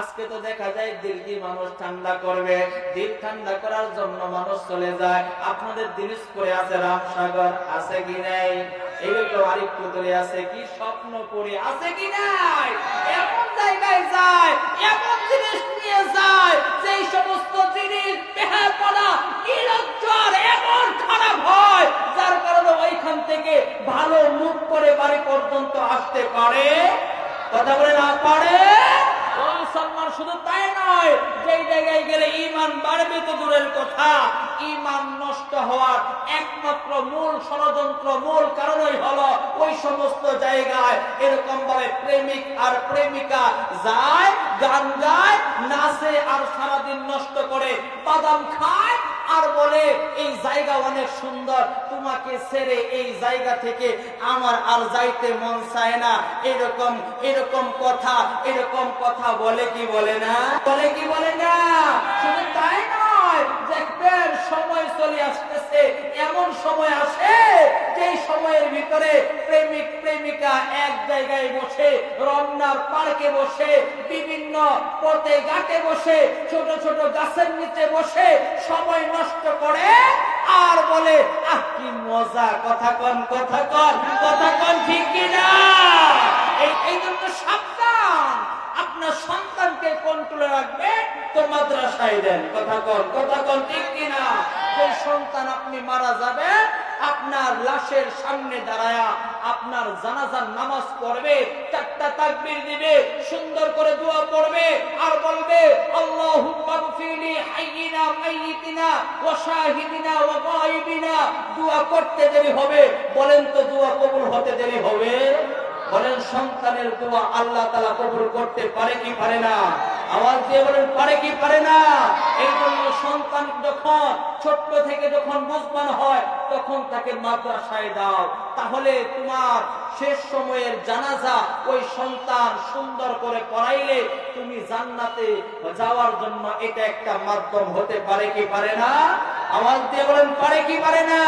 আজকে তো দেখা যায় দিল কি মানুষ ঠান্ডা করবে, দিল ঠান্ডা করার জন্য মানুষ চলে যায়। আপনাদের দিনাজপুরে আছে রামসাগর, আছে কি নাই? হয়, যার কারণে ওইখান থেকে ভালো মুখ করে বাড়ি পর্যন্ত আসতে পারে? কথা বলে না পারে? ও মুসলমান শুধু তাই নয়, যেই জায়গায় গেলে ইমান বাড়বে তো দূরের কথা। ইমান নষ্ট হওয়ার একমাত্র মূল ষড়যন্ত্র, মূল কারণই হলো ওই সমস্ত জায়গায় এরকম ভাবে প্রেমিক আর প্রেমিকা যায়, গান গায়, নাচে আর সারাদিন নষ্ট করে বাদাম খায় আর বলে, এই জায়গা অনেক সুন্দর, তোমাকে ছেড়ে এই জায়গা থেকে আমার আর যাইতে মন চায় না। এরকম এরকম কথা এরকম কথা বলে কি বলে না? বলে কি বলে না শুধু তাই নয় দেখবেন সময় চলে আসতেছে এমন সময় আসে যে সময়ের ভিতরে প্রেমিক, প্রেমিকা এক জায়গায় বসে, রমনার পার্কে বসে, বিভিন্ন পথে ঘাটে বসে, ছোট ছোট গাছের নিচে বসে সময় নষ্ট করে আর বলে, আহ, কি মজা, কথা কন কথা কন কথা কন, ঠিক কিনা এই জন্য সাবধান। আপনার সন্তানকে কন্ট্রোলে রাখবে, তো মাদ্রাসায় দেন, কথা কন কথা কন, ঠিক কিনা সন্তান আপনি মারা যাবে আপনার লাশের সামনে দাঁড়ায়া আপনার জানাজার নামাজ পড়বে, চারটা তাকবীর দিবে, সুন্দর করে দোয়া পড়বে আর বলবে দোয়া করতে দেরি হবে, বলেন তো দোয়া কবুল হতে দেরি হবে? বলেন, সন্তানের দোয়া আল্লাহ তালা কবুল করতে পারে কি পারে না? আওয়াজ দিয়ে বলেন, পারে কি পারে না? শেষ সময়ের জানাজা ওই সন্তান সুন্দর করে পড়াইলে তুমি জান্নাতে যাওয়ার জন্য এটা একটা মাধ্যম হতে পারে কি পারে না? আওয়াজ দিয়ে বলেন, পারে কি পারে না?